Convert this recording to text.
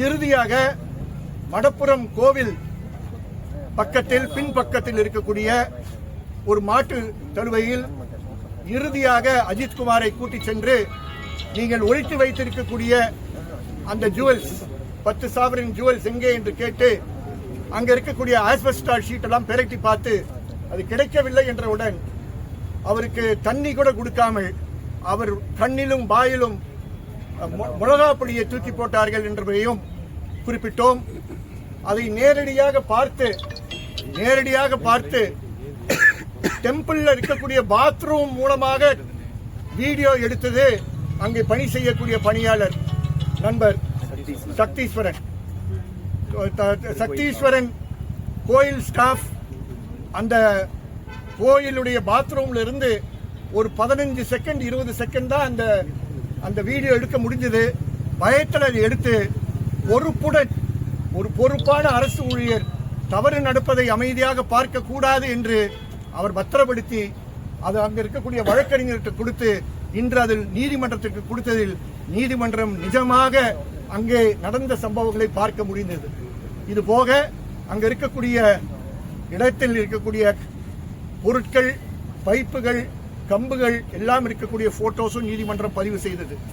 இறுதியாக மடப்புறம் கோவில் பக்கத்தில் பின்பக்கத்தில் இருக்கக்கூடிய ஒரு மாட்டு தழுவையில் இறுதியாக அஜித்குமாரை கூட்டிச் சென்று நீங்கள் ஒழித்து வைத்திருக்கக்கூடிய அந்த ஜுவல்ஸ் பத்து சாவரின் ஜுவல்ஸ் எங்கே என்று கேட்டு அங்க இருக்கக்கூடிய ஆஸ்பெஸ்டால் ஷீட் எல்லாம் பெரட்டி பார்த்து அது கிடைக்கவில்லை என்றவுடன் அவருக்கு தண்ணி கூட கொடுக்காமல் அவர் கண்ணிலும் வாயிலும் மிளகாப்பொடியை தூக்கி போட்டார்கள் என்பதையும் குறிப்பிட்டோம். அதை நேரடியாக பார்த்து நேரடியாக பார்த்து டெம்பிளில் இருக்கக்கூடிய பாத்ரூம் மூலமாக வீடியோ எடுத்தது அங்கே பணி செய்யக்கூடிய பணியாளர் நண்பர் சக்தீஸ்வரன். த- சக்தீஸ்வரன் கோயில் ஸ்டாஃப். அந்த கோயிலுடைய பாத்ரூம்ல இருந்து ஒரு பதினஞ்சு செகண்ட் இருபது செகண்ட் தான் அந்த அந்த வீடியோ எடுக்க முடிஞ்சது. பயத்தில் அதை எடுத்து பொறுப்புடன் ஒரு பொறுப்பான அரசு ஊழியர் தவறு நடப்பதை அமைதியாக பார்க்க கூடாது என்று அவர் பத்திரப்படுத்தி அது அங்க இருக்கக்கூடிய வழக்கறிஞர்கிட்ட கொடுத்து இன்று அதில் நீதிமன்றத்திற்கு கொடுத்ததில் நீதிமன்றம் நிஜமாக அங்கே நடந்த சம்பவங்களை பார்க்க முடிந்தது. இது போக அங்க இருக்கக்கூடிய இடத்தில் இருக்கக்கூடிய பொருட்கள் பைப்புகள் கம்புகள் எல்லாம் இருக்கக்கூடிய போட்டோஸும் நீதிமன்றம் பதிவு செய்தது.